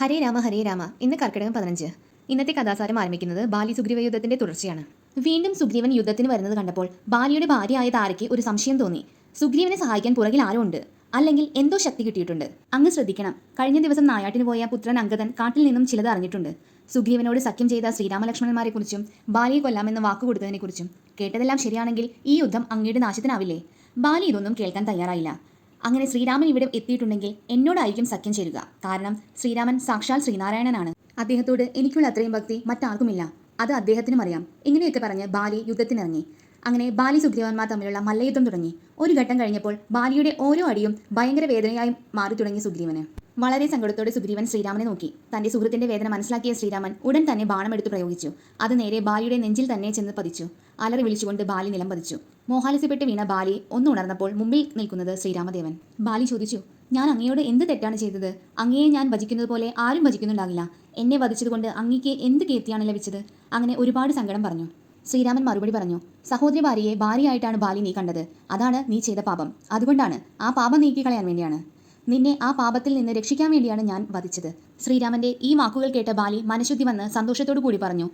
ഹരേ രാമ ഹരേ രാമ. ഇന്ന് കർക്കിടകം പതിനഞ്ച്. ഇന്നത്തെ കഥാസാരം ആരംഭിക്കുന്നത് ബാലി സുഗ്രീവ യുദ്ധത്തിന്റെ തുടർച്ചയാണ്. വീണ്ടും സുഗ്രീവൻ യുദ്ധത്തിന് വരുന്നത് കണ്ടപ്പോൾ ബാലിയുടെ ഭാര്യയായ താരയ്ക്ക് ഒരു സംശയം തോന്നി. സുഗ്രീവനെ സഹായിക്കാൻ പുറകിൽ ആരോ ഉണ്ട്? അല്ലെങ്കിൽ എന്തോ ശക്തി കിട്ടിയിട്ടുണ്ട്? അങ്ങ് ശ്രദ്ധിക്കണം. കഴിഞ്ഞ ദിവസം നായാട്ടിന് പോയ പുത്രൻ അങ്കദൻ കാട്ടിൽ നിന്നും ചിലത് അറിഞ്ഞിട്ടുണ്ട്. സുഗ്രീവനോട് സഖ്യം ചെയ്ത ശ്രീരാമലക്ഷ്മണന്മാരെക്കുറിച്ചും ബാലിയെ കൊല്ലാമെന്ന് വാക്കുകൊടുത്തതിനെക്കുറിച്ചും കേട്ടതെല്ലാം ശരിയാണെങ്കിൽ ഈ യുദ്ധം അങ്ങയുടെ നാശത്തിനാവില്ലേ? ബാലി ഇതൊന്നും കേൾക്കാൻ തയ്യാറായില്ല. അങ്ങനെ ശ്രീരാമൻ ഇവിടെ എത്തിയിട്ടുണ്ടെങ്കിൽ എന്നോടായിരിക്കും സഖ്യം ചേരുക. കാരണം ശ്രീരാമൻ സാക്ഷാൽ ശ്രീനാരായണനാണ്. അദ്ദേഹത്തോട് എനിക്കുള്ള അത്രയും ഭക്തി മറ്റാർക്കുമില്ല. അത് അദ്ദേഹത്തിനും അറിയാം. ഇങ്ങനെയൊക്കെ പറഞ്ഞ് ബാലി യുദ്ധത്തിനിറങ്ങി. അങ്ങനെ ബാലി സുഗ്രീവന്മാർ തമ്മിലുള്ള മല്ലയുദ്ധം തുടങ്ങി. ഒരു ഘട്ടം കഴിഞ്ഞപ്പോൾ ബാലിയുടെ ഓരോ അടിയും ഭയങ്കര വേദനയായി മാറി തുടങ്ങി സുഗ്രീവന്. വളരെ സങ്കടത്തോടെ സുഗ്രീവൻ ശ്രീരാമനെ നോക്കി. തന്റെ സുഹൃത്തിന്റെ വേദന മനസ്സിലാക്കിയ ശ്രീരാമൻ ഉടൻ തന്നെ ബാണമെടുത്ത് പ്രയോഗിച്ചു. അത് നേരെ ബാലിയുടെ നെഞ്ചിൽ തന്നെ ചെന്ന് പതിച്ചു. അലറി വിളിച്ചുകൊണ്ട് ബാലി നിലം പതിച്ചു. മോഹാലസ്യപ്പെട്ട് വീണ ബാലി ഒന്ന് ഉണർന്നപ്പോൾ മുമ്പിൽ നിൽക്കുന്നത് ശ്രീരാമദേവൻ. ബാലി ചോദിച്ചു ഞാൻ അങ്ങയോട് എന്ത് തെറ്റാണ് ചെയ്തത്? അങ്ങയെ ഞാൻ ഭജിക്കുന്നത് പോലെ ആരും ഭജിക്കുന്നുണ്ടാകില്ല. എന്നെ വധിച്ചതുകൊണ്ട് അങ്ങയ്ക്ക് എന്ത് കീർത്തിയാണ് ലഭിച്ചത്? അങ്ങനെ ഒരുപാട് സങ്കടം പറഞ്ഞു. ശ്രീരാമൻ മറുപടി പറഞ്ഞു സഹോദരി ഭാര്യയെ ഭാര്യയായിട്ടാണ് ബാലി നീ കണ്ടത്. അതാണ് നീ ചെയ്ത പാപം. അതുകൊണ്ടാണ് ആ പാപം നീക്കി കളയാൻ വേണ്ടിയാണ്. നിന്നെ ആ പാപത്തിൽ നിന്ന് രക്ഷിക്കാൻ വേണ്ടിയാണ് ഞാൻ വധിച്ചത്. ശ്രീരാമന്റെ ഈ വാക്കുകൾ കേട്ട ബാലി മനഃശുദ്ധി വന്ന് സന്തോഷത്തോടു കൂടി പറഞ്ഞു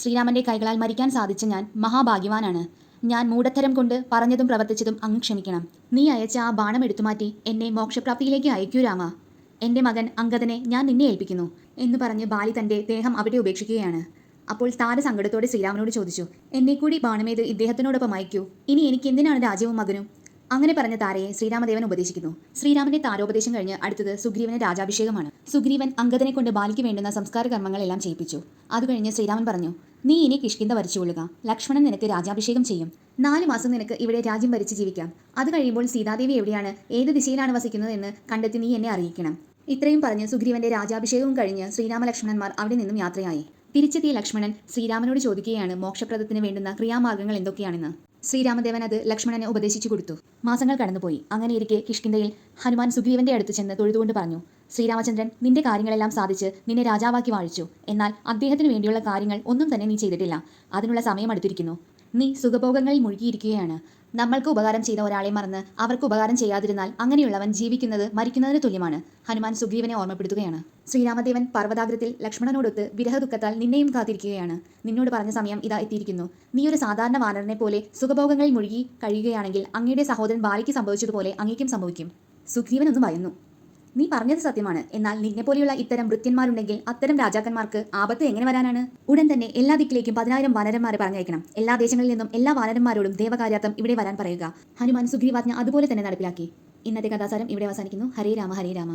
ശ്രീരാമന്റെ കൈകളാൽ മരിക്കാൻ സാധിച്ച ഞാൻ മഹാഭാഗ്യവാനാണ്. ഞാൻ മൂഢത്തരം കൊണ്ട് പറഞ്ഞതും പ്രവർത്തിച്ചതും അങ്ങ് ക്ഷമിക്കണം. നീ അയച്ച ആ ബാണം എടുത്തുമാറ്റി എന്നെ മോക്ഷപ്രാപ്തിയിലേക്ക് അയക്കൂ രാമ. എന്റെ മകൻ അങ്കദനെ ഞാൻ നിന്നെ ഏൽപ്പിക്കുന്നു എന്ന് പറഞ്ഞ് ബാലി തന്റെ ദേഹം അവിടെ ഉപേക്ഷിക്കുകയാണ്. അപ്പോൾ താര സങ്കടത്തോടെ ശ്രീരാമനോട് ചോദിച്ചു എന്നെ കൂടി ബാണമേത് ഇദ്ദേഹത്തിനോടൊപ്പം അയക്കൂ? ഇനി എനിക്ക് എന്തിനാണ് രാജ്യവും മകനും? അങ്ങനെ പറഞ്ഞ താരയെ ശ്രീരാമദേവൻ ഉപദേശിക്കുന്നു. ശ്രീരാമന്റെ താരോപദേശം കഴിഞ്ഞ് അടുത്തത് സുഗ്രീവന് രാജാഭിഷേകമാണ്. സുഗ്രീവൻ അങ്കദനെ കൊണ്ട് ബാലിക്ക് വേണ്ടുന്ന സംസ്കാര കർമ്മങ്ങളെല്ലാം ചെയ്യിപ്പിച്ചു. അത് കഴിഞ്ഞ് ശ്രീരാമൻ പറഞ്ഞു നീ ഇനി കിഷ്കിന്ത വരച്ചുകൊള്ളുക ലക്ഷ്മണൻ നിനക്ക് രാജാഭിഷേകം ചെയ്യും. നാല് മാസം നിനക്ക് ഇവിടെ രാജ്യം ഭരിച്ച് ജീവിക്കാം. അത് കഴിയുമ്പോൾ സീതാദേവി എവിടെയാണ്? ഏത് ദിശയിലാണ് വസിക്കുന്നത് എന്ന് കണ്ടെത്തി നീ എന്നെ അറിയിക്കണം. ഇത്രയും പറഞ്ഞ് സുഗ്രീവന്റെ രാജാഭിഷേകവും കഴിഞ്ഞ് ശ്രീരാമലക്ഷ്മണന്മാർ അവിടെ നിന്നും യാത്രയായി. തിരിച്ചെത്തിയ ലക്ഷ്മണൻ ശ്രീരാമനോട് ചോദിക്കുകയാണ് മോക്ഷപ്രദത്തിന് വേണ്ടുന്ന ക്രിയാമാർഗങ്ങൾ എന്തൊക്കെയാണെന്ന്? ശ്രീരാമദേവൻ അത് ലക്ഷ്മണനെ ഉപദേശിച്ചു കൊടുത്തു. മാസങ്ങൾ കടന്നുപോയി. അങ്ങനെ ഇരിക്കെ കിഷ്കിന്തയിൽ ഹനുമാൻ സുഗ്രീവന്റെ അടുത്ത് ചെന്ന് തൊഴുതുകൊണ്ട് പറഞ്ഞു ശ്രീരാമചന്ദ്രൻ നിന്റെ കാര്യങ്ങളെല്ലാം സാധിച്ച് നിന്നെ രാജാവാക്കി വാഴിച്ചു. എന്നാൽ അദ്ദേഹത്തിന് വേണ്ടിയുള്ള കാര്യങ്ങൾ ഒന്നും തന്നെ നീ ചെയ്തിട്ടില്ല. അതിനുള്ള സമയം അടുത്തിരിക്കുന്നു. നീ സുഖഭോഗങ്ങളിൽ മുഴുകിയിരിക്കുകയാണ്. നമ്മൾക്ക് ഉപകാരം ചെയ്ത ഒരാളെ മറന്ന് അവർക്ക് ഉപകാരം ചെയ്യാതിരുന്നാൽ അങ്ങനെയുള്ളവൻ ജീവിക്കുന്നത് മരിക്കുന്നതിന് തുല്യമാണ്. ഹനുമാൻ സുഗ്രീവനെ ഓർമ്മപ്പെടുത്തുകയാണ്. ശ്രീരാമദേവൻ പർവതാഗ്രത്തിൽ ലക്ഷ്മണനോടൊത്ത് വിരഹദുഃഖത്താൽ നിന്നെയും കാത്തിരിക്കുകയാണ്. നിന്നോട് പറഞ്ഞ സമയം ഇതാ എത്തിയിരിക്കുന്നു. നീ ഒരു സാധാരണ വാനറിനെ പോലെ സുഖഭോഗങ്ങളിൽ മുഴുകി കഴിയുകയാണെങ്കിൽ അങ്ങയുടെ സഹോദരൻ ബാലിക്ക് സംഭവിച്ചതുപോലെ അങ്ങേക്കും സംഭവിക്കും. സുഗ്രീവൻ ഒന്ന് ഭയന്നു. നീ പറഞ്ഞത് സത്യമാണ്. എന്നാൽ നിന്നെ പോലെയുള്ള ഇത്തരം വൃത്യന്മാരുണ്ടെങ്കിൽ അത്തരം രാജാക്കന്മാർക്ക് ആപത്ത് എങ്ങനെ വരാനാണ്? ഉടൻ തന്നെ എല്ലാ ദിക്കിലേക്കും പതിനായിരം വാനരന്മാരെ പറഞ്ഞയക്കണം. എല്ലാ ദേശങ്ങളിൽ നിന്നും എല്ലാ വാനരന്മാരോടും ദേവകാര്യാർത്ഥം ഇവിടെ വരാൻ പറയുക. ഹനുമാൻ സുഗ്രീവാജ്ഞ അതുപോലെ തന്നെ നടപ്പിലാക്കി. ഇന്നത്തെ കഥാസാരം ഇവിടെ അവസാനിക്കുന്നു. ഹരേ രാമ ഹരേ രാമ.